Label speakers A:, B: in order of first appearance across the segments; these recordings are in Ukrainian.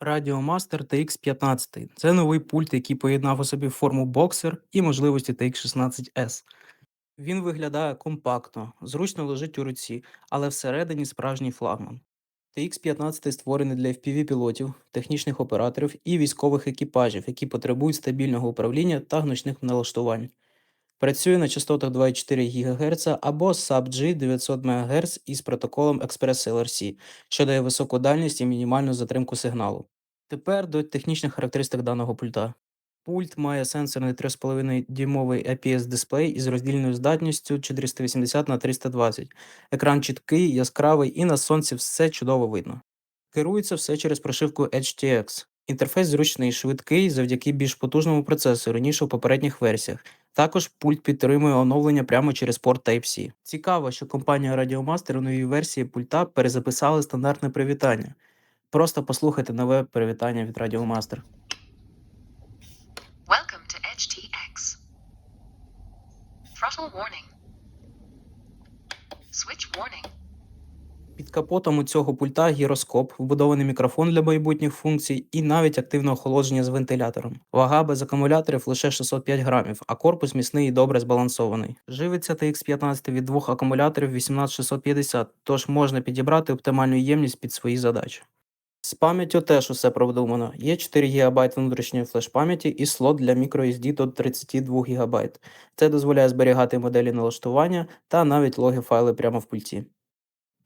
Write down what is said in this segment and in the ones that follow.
A: Radiomaster TX15 це новий пульт, який поєднав у собі форму боксер і можливості TX16S. Він виглядає компактно, зручно лежить у руці, але всередині справжній флагман. TX15 створений для FPV-пілотів, технічних операторів і військових екіпажів, які потребують стабільного управління та гнучних налаштувань. Працює на частотах 2,4 ГГц або SAP-G 900 МГц із протоколом Express LRC, що дає високу дальність і мінімальну затримку сигналу. Тепер до технічних характеристик даного пульта. Пульт має сенсорний 3,5 дюймовий IPS-дисплей із роздільною здатністю 480 на 320. Екран чіткий, яскравий і на сонці все чудово видно. Керується все через прошивку HTX. Інтерфейс зручний, швидкий завдяки більш потужному процесору, ніж у попередніх версіях. Також пульт підтримує оновлення прямо через порт Type-C. Цікаво, що компанія Radiomaster у новій версії пульта перезаписали стандартне привітання. Просто послухайте нове привітання від Radiomaster.
B: Welcome to HTX. Throttle warning. Switch warning.
A: Під капотом у цього пульта гіроскоп, вбудований мікрофон для майбутніх функцій і навіть активне охолодження з вентилятором. Вага без акумуляторів лише 605 грамів, а корпус міцний і добре збалансований. Живиться TX15 від двох акумуляторів 18650, тож можна підібрати оптимальну ємність під свої задачі. З пам'яттю теж усе продумано. Є 4 ГБ внутрішньої флеш-пам'яті і слот для microSD до 32 ГБ. Це дозволяє зберігати моделі налаштування та навіть логи файли прямо в пульті.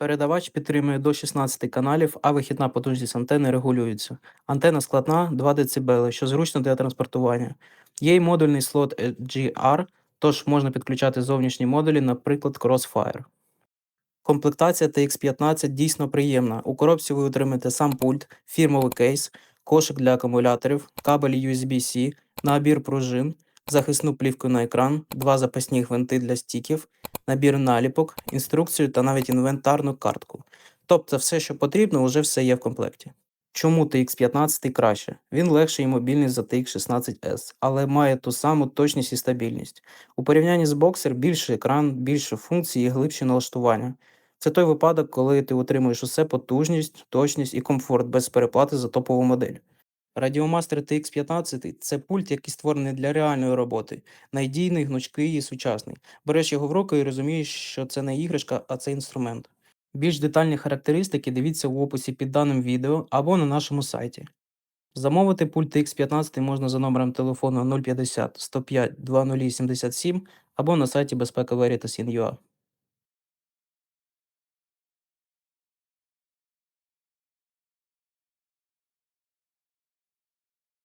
A: Передавач підтримує до 16 каналів, а вихідна потужність антени регулюється. Антена складна 2 дБ, що зручно для транспортування. Є й модульний слот GR, тож можна підключати зовнішні модулі, наприклад, Crossfire. Комплектація TX15 дійсно приємна. У коробці ви отримаєте сам пульт, фірмовий кейс, кошик для акумуляторів, кабель USB-C, набір пружин, захисну плівку на екран, два запасні гвинти для стіків, набір наліпок, інструкцію та навіть інвентарну картку. Тобто все, що потрібно, вже все є в комплекті. Чому TX15 краще? Він легший і мобільний за TX16S, але має ту саму точність і стабільність. У порівнянні з Boxer більший екран, більше функцій і глибші налаштування. Це той випадок, коли ти отримуєш усе потужність, точність і комфорт без переплати за топову модель. Radiomaster TX15 це пульт, який створений для реальної роботи, надійний, гнучкий і сучасний. Береш його в руку і розумієш, що це не іграшка, а це інструмент. Більш детальні характеристики дивіться в описі під даним відео або на нашому сайті. Замовити пульт TX15 можна за номером телефону 050 105 2077 або на сайті безпека Veritas.in.ua.